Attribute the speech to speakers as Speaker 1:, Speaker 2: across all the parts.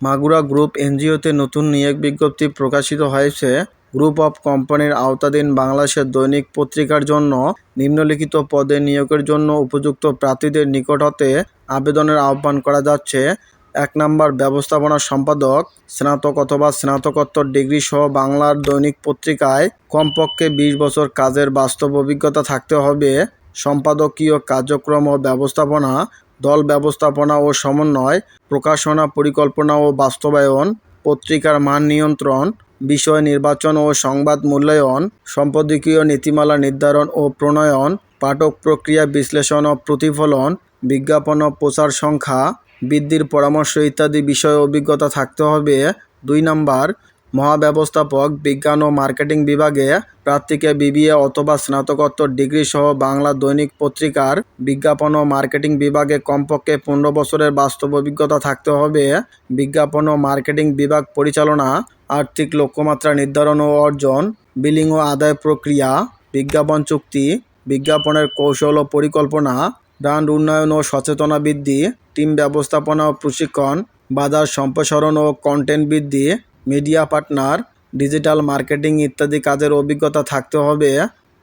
Speaker 1: Magura group এনজিওতে নতুন নিয়োগ বিজ্ঞপ্তি প্রকাশিত হয়েছে। গ্রুপ অফ কোম্পানির আওতাধীন বাংলাদেশের দৈনিক পত্রিকার জন্য নিম্নলিখিত পদে নিয়োগের জন্য উপযুক্ত প্রার্থীদের নিকট হতে আবেদনের আহ্বান করা যাচ্ছে। এক নম্বর ব্যবস্থাপনা সম্পাদক, স্নাতক অথবা স্নাতকোত্তর ডিগ্রি সহ বাংলার দৈনিক পত্রিকায় কমপক্ষে বিশ বছর কাজের বাস্তব অভিজ্ঞতা থাকতে হবে। সম্পাদকীয় কার্যক্রম ও ব্যবস্থাপনা দল ব্যবস্থাপনা ও সমন্বয়, প্রকাশনা, পরিকল্পনা ও বাস্তবায়ন, পত্রিকার মান নিয়ন্ত্রণ, বিষয় নির্বাচন ও সংবাদ মূল্যায়ন, সম্পাদকীয় নীতিমালা নির্ধারণ ও প্রণয়ন, পাঠক প্রক্রিয়া বিশ্লেষণ ও প্রতিফলন, বিজ্ঞাপন ও প্রচার সংখ্যা, বৃদ্ধির পরামর্শ ইত্যাদি বিষয়ে অভিজ্ঞতা থাকতে হবে। দুই নাম্বার মহাব্যবস্থাপক, বিজ্ঞান ও মার্কেটিং বিভাগে প্রার্থীকে বিবিএ অথবা স্নাতকোত্তর ডিগ্রি সহ বাংলা দৈনিক পত্রিকার বিজ্ঞাপন ও মার্কেটিং বিভাগে কমপক্ষে পনেরো বছরের বাস্তব অভিজ্ঞতা থাকতে হবে। বিজ্ঞাপন ও মার্কেটিং বিভাগ পরিচালনা, আর্থিক লক্ষ্যমাত্রা নির্ধারণ ও অর্জন, বিলিং ও আদায় প্রক্রিয়া, বিজ্ঞাপন চুক্তি, বিজ্ঞাপনের কৌশল ও পরিকল্পনা, ব্র্যান্ড উন্নয়ন ও সচেতনা বৃদ্ধি, টিম ব্যবস্থাপনা ও প্রশিক্ষণ, বাজার সম্প্রসারণ ও কন্টেন্ট বৃদ্ধি মিডিয়া পার্টনার ডিজিটাল মার্কেটিং ইত্যাদি কাজের অভিজ্ঞতা থাকতে হবে।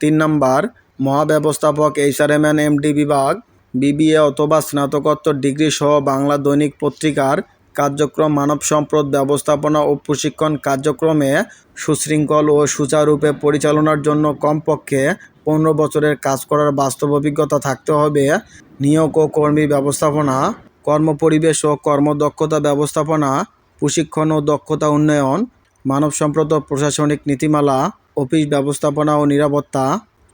Speaker 1: তিন নম্বর, মহাব্যবস্থাপক এইচআরএমএন এমডি বিভাগ বিবিএ অথবা স্নাতকোত্তর ডিগ্রি সহ বাংলা দৈনিক পত্রিকার কার্যক্রম মানব সম্পদ ব্যবস্থাপনা ও প্রশিক্ষণ কার্যক্রমে সুশৃঙ্খল ও সুচারুরূপে পরিচালনার জন্য কমপক্ষে পনেরো বছরের কাজ করার বাস্তব অভিজ্ঞতা থাকতে হবে। নিয়োগ ও কর্মী ব্যবস্থাপনা, কর্মপরিবেশ ও কর্মদক্ষতা ব্যবস্থাপনা প্রশিক্ষণ ও দক্ষতা উন্নয়ন, মানব সম্পদ প্রশাসনিক নীতিমালা, অফিস ব্যবস্থাপনা ও নিরাপত্তা,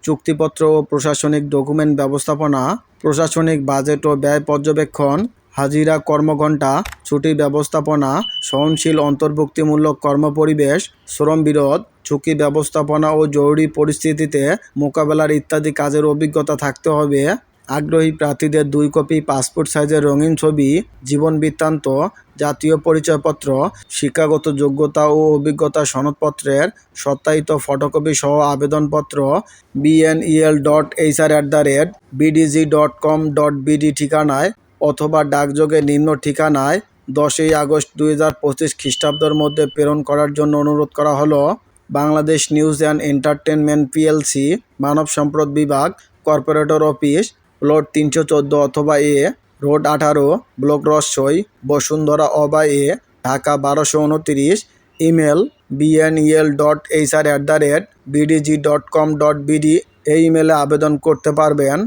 Speaker 1: চুক্তিপত্র ও প্রশাসনিক ডকুমেন্ট ব্যবস্থাপনা, প্রশাসনিক বাজেট ও ব্যয় পর্যবেক্ষণ, হাজিরা কর্মঘণ্টা, ছুটি ব্যবস্থাপনা, সহনশীল অন্তর্ভুক্তিমূলক কর্মপরিবেশ, শ্রম বিরোধ, ঝুঁকি ব্যবস্থাপনা ও জরুরি পরিস্থিতিতে মোকাবেলার ইত্যাদি কাজের অভিজ্ঞতা থাকতে হবে। আগ্রহী প্রার্থীদের দুই কপি পাসপোর্ট সাইজের রঙিন ছবি, জীবন বৃত্তান্ত জাতীয় পরিচয়পত্র, শিক্ষাগত যোগ্যতা ও অভিজ্ঞতা সনদপত্রের সত্যায়িত ফটোকপি সহ আবেদনপত্র BNEL dot HR at the rate BDG dot com dot BD ঠিকানায় অথবা ডাকযোগে নিম্ন ঠিকানায় দশই আগস্ট দুই হাজার পঁচিশ খ্রিস্টাব্দের মধ্যে প্রেরণ করার জন্য অনুরোধ করা হলো Bangladesh news and entertainment PLC, মানব সম্পদ বিভাগ, কর্পোরেটর অফিস, প্লট তিনশো চোদ্দ অথবা এ রোড আঠারো, ব্লক রসই, বসুন্ধরা অবা এ ঢাকা বারোশো উনতিরিশ, email BNEL dot HR at the rate BDG dot com dot BD এই ইমেলে আবেদন করতে পারবেন।